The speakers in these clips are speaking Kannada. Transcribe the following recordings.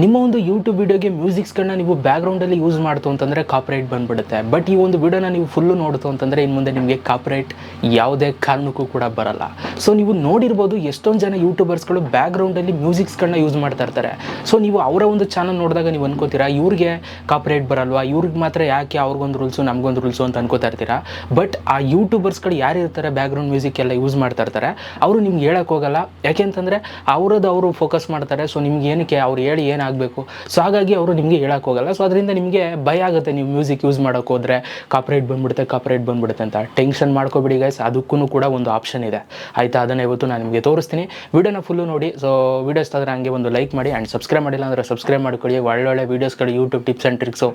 ನಿಮ್ಮ ಒಂದು ಯೂಟ್ಯೂಬ್ ವಿಡಿಯೋಗೆ ಮ್ಯೂಸಿಕ್ಸ್ಗಳನ್ನ ನೀವು ಬ್ಯಾಕ್ಗ್ರೌಂಡಲ್ಲಿ ಯೂಸ್ ಮಾಡ್ತು ಅಂತಂದರೆ ಕಾಪ್ರೇಟ್ ಬಂದ್ಬಿಡುತ್ತೆ. ಬಟ್ ಈ ಒಂದು ವಿಡಿಯೋನ ನೀವು ಫುಲ್ಲು ನೋಡ್ತು ಅಂತಂದರೆ ಇನ್ನು ಮುಂದೆ ನಿಮಗೆ ಕಾಪ್ರೇಟ್ ಯಾವುದೇ ಕಾರಣಕ್ಕೂ ಕೂಡ ಬರಲ್ಲ. ಸೊ ನೀವು ನೋಡಿರ್ಬೋದು ಎಷ್ಟೊಂದು ಜನ ಯೂಟ್ಯೂಬರ್ಸ್ಗಳು ಬ್ಯಾಕ್ಗ್ರೌಂಡಲ್ಲಿ ಮ್ಯೂಸಿಕ್ಸ್ಗಳನ್ನ ಯೂಸ್ ಮಾಡ್ತಾ ಇರ್ತಾರೆ. ಸೊ ನೀವು ಅವರ ಒಂದು ಚಾನಲ್ ನೋಡಿದಾಗ ನೀವು ಅನ್ಕೋತೀರಾ, ಇವ್ರಿಗೆ ಕಾಪ್ರೇಟ್ ಬರಲ್ವಾ? ಇವ್ರಿಗೆ ಮಾತ್ರ ಯಾಕೆ ಅವ್ರಿಗೊಂದು ರೂಲ್ಸು ನಮಗೊಂದು ರೂಲ್ಸು ಅಂತ ಅನ್ಕೋತಾ ಇರ್ತೀರಾ? ಬಟ್ ಆ ಯೂಟ್ಯೂಬರ್ಸ್ಗಳು ಯಾರು ಇರ್ತಾರೆ ಬ್ಯಾಕ್ಗ್ರೌಂಡ್ ಮ್ಯೂಸಿಕ್ ಎಲ್ಲ ಯೂಸ್ ಮಾಡ್ತಾ ಇರ್ತಾರೆ, ಅವರು ನಿಮ್ಗೆ ಹೇಳೋಕ್ಕೋಗಲ್ಲ ಯಾಕೆಂತಂದರೆ ಅವರದ್ದು ಅವರು ಫೋಕಸ್ ಮಾಡ್ತಾರೆ. ಸೊ ನಿಮ್ಗೆ ಏನಕ್ಕೆ ಅವ್ರು ಹೇಳಿ ಏನಾಗಬೇಕು? ಸೊ ಹಾಗಾಗಿ ಅವರು ನಿಮಗೆ ಹೇಳೋಕೆ ಹೋಗಲ್ಲ. ಸೊ ಅದರಿಂದ ನಿಮಗೆ ಭಯ ಆಗುತ್ತೆ. ನೀವು ಮ್ಯೂಸಿಕ್ ಯೂಸ್ ಮಾಡೋಕೆ ಹೋದರೆ ಕಾಪ್ರೇಟ್ ಬಂದ್ಬಿಡುತ್ತೆ ಕಾಪ್ರೇಟ್ ಬಂದ್ಬಿಡುತ್ತೆ ಅಂತ. ಟೆನ್ಷನ್ ಮಾಡ್ಕೋಬಿಡಿ ಗೈಸ್ ಅದಕ್ಕೂ ಕೂಡ ಒಂದು ಆಪ್ಷನ್ ಇದೆ. ಆಯಿತಾ? ಅದನ್ನು ಇವತ್ತು ನಾನು ನಿಮಗೆ ತೋರಿಸ್ತೀನಿ. ವೀಡಿಯೋನ ಫುಲ್ಲು ನೋಡಿ. ಸೊ ವಿಡಿಯೋಸ್ ಆದರೆ ಹಂಗೆ ಒಂದು ಲೈಕ್ ಮಾಡಿ ಆ್ಯಂಡ್ ಸಬ್ಸ್ಕ್ರೈಬ್ ಮಾಡಿಲ್ಲ ಅಂದರೆ ಸಬ್ಸ್ಕ್ರೈಬ್ ಮಾಡ್ಕೊಳ್ಳಿ. ಒಳ್ಳೊಳ್ಳೆ ವೀಡಿಯೋಸ್ಗಳು ಯೂಟ್ಯೂಬ್ ಟಿಪ್ಸ್ ಆ್ಯಂಡ್ ಟ್ರಿಕ್ಸು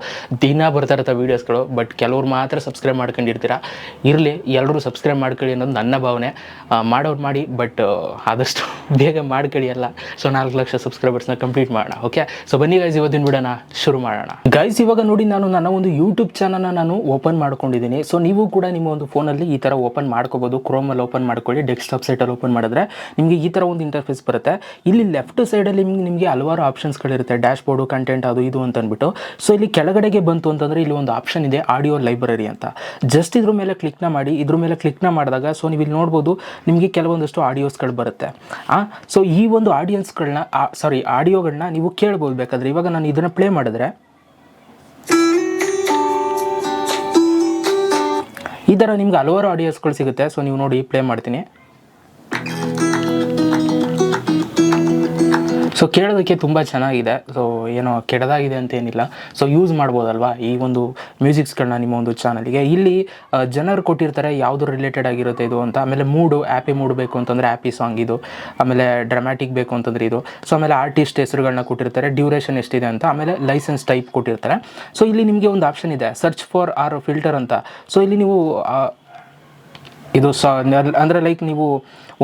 ದಿನ ಬರ್ತಾ ಇರುತ್ತೆ ವೀಡಿಯೋಸ್ಗಳು ಬಟ್ ಕೆಲವ್ರು ಮಾತ್ರ ಸಬ್ಸ್ಕ್ರೈಬ್ ಮಾಡ್ಕೊಂಡಿರ್ತೀರಾ? ಇರಲಿ. ಎಲ್ಲರೂ ಸಬ್ಸ್ಕ್ರೈಬ್ ಮಾಡ್ಕೊಳ್ಳಿ ಅನ್ನೋದು ನನ್ನ ಭಾವನೆ. ಮಾಡೋರು ಮಾಡಿ. ಬಟ್ ಆದಷ್ಟು ಬೇಗ ಮಾಡ್ಕೊಳ್ಳಿ ಅಲ್ಲ. ಸೊ ನಾಲ್ಕು ಲಕ್ಷ ಸಬ್ಸ್ಕ್ರೈಬರ್ಸ್ನ ಕಂಪ್ಲೀಟ್ ಮಾಡೋಣ. ಓಕೆ ಸೊ ಬನ್ನಿ ಗೈಸ್ ಇವತ್ತಿನ ಬಿಡೋಣ ಶುರು ಮಾಡೋಣ. ಗೈಸ್ ಇವಾಗ ನೋಡಿ ನಾನು ನನ್ನ ಒಂದು ಯೂಟ್ಯೂಬ್ ಚಾನಲ್ನ ನಾನು ಓಪನ್ ಮಾಡ್ಕೊಂಡಿದ್ದೀನಿ. ಸೊ ನೀವು ಕೂಡ ನಿಮ್ಮ ಒಂದು ಫೋನಲ್ಲಿ ಈ ಥರ ಓಪನ್ ಮಾಡ್ಕೋಬೋದು. ಕ್ರೋಮಲ್ಲಿ ಓಪನ್ ಮಾಡ್ಕೊಳ್ಳಿ ಡೆಸ್ಕ್ಟಾಪ್ ಸೈಟಲ್ಲಿ ಓಪನ್ ಮಾಡಿದ್ರೆ ನಿಮಗೆ ಈ ಥರ ಒಂದು ಇಂಟರ್ಫೇಸ್ ಬರುತ್ತೆ. ಇಲ್ಲಿ ಲೆಫ್ಟ್ ಸೈಡಲ್ಲಿ ನಿಮ್ಗೆ, ನಿಮಗೆ ಹಲವಾರು ಆಪ್ಷನ್ಸ್ಗಳಿರುತ್ತೆ ಡ್ಯಾಶ್ ಬೋರ್ಡು ಕಂಟೆಂಟ್ ಅದು ಇದು ಅಂತ ಅಂದ್ಬಿಟ್ಟು. ಸೊ ಇಲ್ಲಿ ಕೆಳಗಡೆಗೆ ಬಂತು ಅಂತಂದರೆ ಇಲ್ಲಿ ಒಂದು ಆಪ್ಷನ್ ಇದೆ ಆಡಿಯೋ ಲೈಬ್ರರಿ ಅಂತ. ಜಸ್ಟ್ ಇದ್ರ ಮೇಲೆ ಕ್ಲಿಕ್ನ ಮಾಡಿ, ಇದ್ರ ಮೇಲೆ ಕ್ಲಿಕ್ನ ಮಾಡಿದಾಗ ಸೊ ನೀವು ಇಲ್ಲಿ ನೋಡ್ಬೋದು, ನಿಮಗೆ ಕೆಲವೊಂದಷ್ಟು ಆಡಿಯೋಸ್ಗಳು ಬರುತ್ತೆ. ಆ ಸೊ ಈ ಒಂದು ಆಡಿಯನ್ಸ್ಗಳನ್ನ ಸಾರಿ ಆಡಿಯೋಗಳನ್ನ ನೀವು ಕೇಳ್ಬೋದು ಬೇಕಾದ್ರೆ. ಇವಾಗ ನಾನು ಇದನ್ನು ಪ್ಲೇ ಮಾಡಿದ್ರೆ ಈ ಥರ ನಿಮ್ಗೆ ಹಲವಾರು ಆಡಿಯೋಸ್ಗಳು ಸಿಗುತ್ತೆ. ಸೊ ನೀವು ನೋಡಿ ಪ್ಲೇ ಮಾಡ್ತೀನಿ. ಸೊ ಕೇಳೋದಕ್ಕೆ ತುಂಬ ಚೆನ್ನಾಗಿದೆ. ಸೊ ಏನೋ ಕೆಡದಾಗಿದೆ ಅಂತ ಏನಿಲ್ಲ. ಸೊ ಯೂಸ್ ಮಾಡ್ಬೋದಲ್ವಾ? ಈ ಒಂದು ಮ್ಯೂಸಿಕ್ಸ್ಗಳನ್ನ ನಿಮ್ಮ ಒಂದು ಚಾನಲ್ಗೆ. ಇಲ್ಲಿ ಜನರು ಕೊಟ್ಟಿರ್ತಾರೆ ಯಾವುದು ರಿಲೇಟೆಡ್ ಆಗಿರುತ್ತೆ ಇದು ಅಂತ. ಆಮೇಲೆ ಮೂಡು ಆ್ಯಪಿ ಮೂಡ್ ಬೇಕು ಅಂತಂದರೆ ಆ್ಯಪಿ ಸಾಂಗ್ ಇದು. ಆಮೇಲೆ ಡ್ರಾಮ್ಯಾಟಿಕ್ ಬೇಕು ಅಂತಂದ್ರೆ ಇದು. ಸೊ ಆಮೇಲೆ ಆರ್ಟಿಸ್ಟ್ ಹೆಸರುಗಳನ್ನ ಕೊಟ್ಟಿರ್ತಾರೆ. ಡ್ಯೂರೇಷನ್ ಎಷ್ಟಿದೆ ಅಂತ. ಆಮೇಲೆ ಲೈಸೆನ್ಸ್ ಟೈಪ್ ಕೊಟ್ಟಿರ್ತಾರೆ. ಸೊ ಇಲ್ಲಿ ನಿಮಗೆ ಒಂದು ಆಪ್ಷನ್ ಇದೆ. ಸರ್ಚ್ ಫಾರ್ ಆರ್ ಫಿಲ್ಟರ್ ಅಂತ. ಸೊ ಇಲ್ಲಿ ನೀವು ಇದು ಸ ಅಂದರೆ ಲೈಕ್ ನೀವು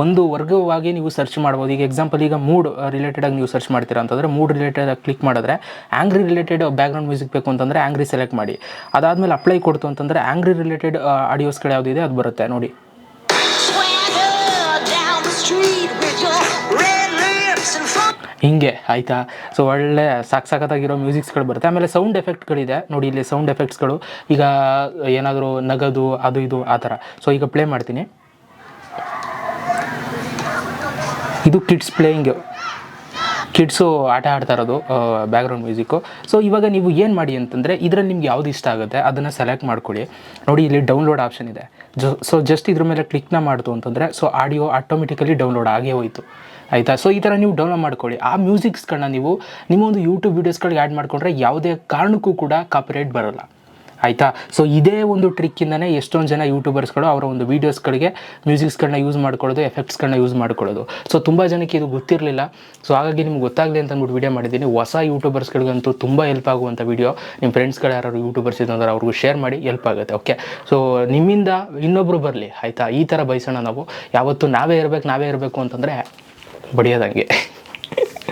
ಒಂದು ವರ್ಗವಾಗಿ ನೀವು ಸರ್ಚ್ ಮಾಡ್ಬೋದು. ಈಗ ಎಕ್ಸಾಂಪಲ್ ಈಗ ಮೂಡ್ ರಿಲೇಟೆಡ್ ಆಗಿ ನೀವು ಸರ್ಚ್ ಮಾಡ್ತೀರಾ ಅಂತಂದರೆ ಮೂಡ್ ರಿಲೇಟೆಡ್ ಆಗಿ ಕ್ಲಿಕ್ ಮಾಡಿದ್ರೆ ಆ್ಯಂಗ್ರಿ ರಿಲೇಟೆಡ್ ಬ್ಯಾಕ್ಗ್ರೌಂಡ್ ಮ್ಯೂಸಿಕ್ ಬೇಕು ಅಂತಂದರೆ ಆ್ಯಂಗ್ರಿ ಸೆಲೆಕ್ಟ್ ಮಾಡಿ. ಅದಾದಮೇಲೆ ಅಪ್ಲೈ ಕೊಡ್ತು ಅಂತಂದರೆ ಆ್ಯಂಗ್ರಿ ರಿಲೇಟೆಡ್ ಆಡಿಯೋಸ್ಗಳು ಯಾವುದಿದೆ ಅದು ಬರುತ್ತೆ. ನೋಡಿ. ಹಿಂಗೆ, ಆಯಿತಾ? ಸೊ ಒಳ್ಳೆ ಸಾಕು ಸಾಕತ್ತಾಗಿರೋ ಮ್ಯೂಸಿಕ್ಸ್ಗಳು ಬರುತ್ತೆ. ಆಮೇಲೆ ಸೌಂಡ್ ಎಫೆಕ್ಟ್ಗಳಿದೆ. ನೋಡಿ, ಇಲ್ಲಿ ಸೌಂಡ್ ಎಫೆಕ್ಟ್ಸ್ಗಳು. ಈಗ ಏನಾದರೂ ನಗದು, ಅದು ಇದು, ಆ ಥರ. ಸೊ ಈಗ ಪ್ಲೇ ಮಾಡ್ತೀನಿ. ಇದು ಕಿಡ್ಸ್ ಪ್ಲೇಯಿಂಗ್. ಕಿಡ್ಸು ಆಟ ಆಡ್ತಾ ಇರೋದು ಬ್ಯಾಕ್ಗ್ರೌಂಡ್ ಮ್ಯೂಸಿಕ್ಕು. ಸೊ ಇವಾಗ ನೀವು ಏನು ಮಾಡಿ ಅಂತಂದರೆ, ಇದರಲ್ಲಿ ನಿಮ್ಗೆ ಯಾವ್ದು ಇಷ್ಟ ಆಗುತ್ತೆ, ಅದನ್ನು ಸೆಲೆಕ್ಟ್ ಮಾಡ್ಕೊಳ್ಳಿ. ನೋಡಿ, ಇಲ್ಲಿ ಡೌನ್ಲೋಡ್ ಆಪ್ಷನ್ ಇದೆ. ಜೊ ಸೊ ಜಸ್ಟ್ ಇದ್ರ ಮೇಲೆ ಕ್ಲಿಕ್ನ ಮಾಡ್ತು ಅಂತಂದರೆ ಸೊ ಆಡಿಯೋ ಆಟೋಮೆಟಿಕಲಿ ಡೌನ್ಲೋಡ್ ಆಗೇ ಹೋಯಿತು. ಆಯಿತಾ? ಸೊ ಈ ಥರ ನೀವು ಡೌನ್ಲೋಡ್ ಮಾಡ್ಕೊಳ್ಳಿ. ಆ ಮ್ಯೂಸಿಕ್ಸ್ಗಳನ್ನ ನೀವು ನಿಮ್ಮ ಒಂದು ಯೂಟ್ಯೂಬ್ ವೀಡಿಯೋಸ್ಗಳಿಗೆ ಆ್ಯಡ್ ಮಾಡಿಕೊಂಡ್ರೆ ಯಾವುದೇ ಕಾರಣಕ್ಕೂ ಕೂಡ ಕಾಪಿರೈಟ್ ಬರೋಲ್ಲ. ಆಯಿತಾ? ಸೊ ಇದೇ ಒಂದು ಟ್ರಿಕ್ಕಿಂದನೇ ಎಷ್ಟೊಂದು ಜನ ಯೂಟ್ಯೂಬರ್ಸ್ಗಳು ಅವರ ಒಂದು ವೀಡಿಯೋಸ್ಗಳಿಗೆ ಮ್ಯೂಸಿಕ್ಸ್ಗಳನ್ನ ಯೂಸ್ ಮಾಡ್ಕೊಳ್ಳೋದು ಎಫೆಕ್ಟ್ಸ್ಗಳನ್ನ ಯೂಸ್ ಮಾಡ್ಕೊಳ್ಳೋದು. ಸೊ ತುಂಬ ಜನಕ್ಕೆ ಇದು ಗೊತ್ತಿರಲಿಲ್ಲ. ಸೊ ಹಾಗಾಗಿ ನಿಮ್ಗೆ ಗೊತ್ತಾಗಲಿ ಅಂತ ಅಂದ್ಬಿಟ್ಟು ವೀಡಿಯೋ ಮಾಡಿದ್ದೀನಿ. ಹೊಸ ಯೂಟ್ಯೂಬರ್ಸ್ಗಳಿಗಂತೂ ತುಂಬ ಹೆಲ್ಪ್ ಆಗುವಂಥ ವೀಡಿಯೋ ನಿಮ್ಮ ಫ್ರೆಂಡ್ಸ್ಗಳು ಯಾರು ಯೂಟ್ಯೂಬರ್ಸ್ ಇದ್ದಂದ್ರೆ ಅವ್ರಿಗೂ ಶೇರ್ ಮಾಡಿ ಹೆಲ್ಪ್ ಆಗುತ್ತೆ ಓಕೆ ಸೊ ನಿಮ್ಮಿಂದ ಇನ್ನೊಬ್ಬರು ಬರಲಿ, ಆಯಿತಾ? ಈ ಥರ ಬಯಸೋಣ ನಾವು. ಯಾವತ್ತೂ ನಾವೇ ಇರಬೇಕು ನಾವೇ ಇರಬೇಕು ಅಂತಂದರೆ बढ़िया था